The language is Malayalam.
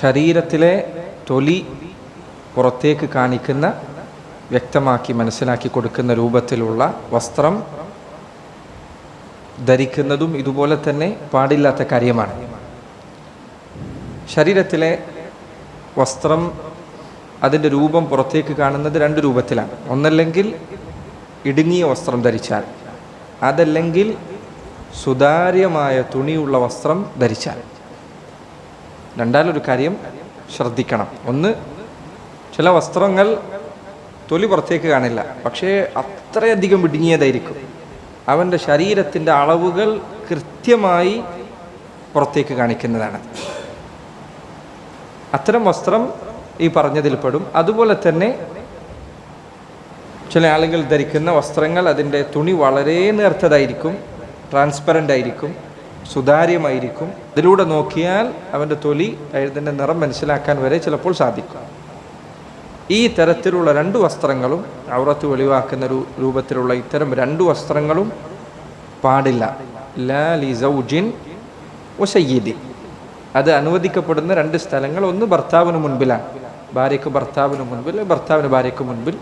ശരീരത്തിലെ തൊലി പുറത്തേക്ക് കാണിക്കുന്ന വ്യക്തമാക്കി മനസ്സിലാക്കി കൊടുക്കുന്ന രൂപത്തിലുള്ള വസ്ത്രം ധരിക്കുന്നതും ഇതുപോലെ തന്നെ പാടില്ലാത്ത കാര്യമാണ്. ശരീരത്തിലെ വസ്ത്രം അതിന്റെ രൂപം പുറത്തേക്ക് കാണുന്നത് രണ്ട് രൂപത്തിലാണ്. ഒന്നല്ലെങ്കിൽ ഇടുങ്ങിയ വസ്ത്രം ധരിച്ചാൽ അതല്ലെങ്കിൽ സുതാര്യമായ തുണിയുള്ള വസ്ത്രം ധരിച്ചാൽ. രണ്ടാലൊരു കാര്യം ശ്രദ്ധിക്കണം. ഒന്ന് ചില വസ്ത്രങ്ങൾ തൊലി പുറത്തേക്ക് കാണില്ല. പക്ഷേ അത്രയധികം ഇടുങ്ങിയതായിരിക്കും അവന്റെ ശരീരത്തിന്റെ അളവുകൾ കൃത്യമായി പുറത്തേക്ക് കാണിക്കുന്നതാണ്. അത്തരം വസ്ത്രം ഈ പറഞ്ഞതിൽ പെടും. അതുപോലെ തന്നെ ചില ആളുകൾ ധരിക്കുന്ന വസ്ത്രങ്ങൾ അതിന്റെ തുണി വളരെ നേർത്തതായിരിക്കും ട്രാൻസ്പെറന്റ് ആയിരിക്കും. സുതാര്യമായിരിക്കും. അതിലൂടെ നോക്കിയാൽ അവന്റെ തൊലി അതിന്റെ നിറം മനസ്സിലാക്കാൻ വരെ ചിലപ്പോൾ സാധിക്കും. ഈ തരത്തിലുള്ള രണ്ട് വസ്ത്രങ്ങളും ഔറത്ത് വെളിവാക്കുന്ന രൂപത്തിലുള്ള ഇത്തരം രണ്ട് വസ്ത്രങ്ങളും പാടില്ല. ലാ ലിസൗജിൻ ഒസയ്യിദി അത് അനുവദിക്കപ്പെടുന്ന രണ്ട് സ്ഥലങ്ങൾ. ഒന്ന് ഭർത്താവിന് മുൻപിലാണ്. ഭാര്യയ്ക്ക് ഭർത്താവിന് മുൻപിൽ ഭർത്താവിന് ഭാര്യയ്ക്ക് മുൻപിൽ.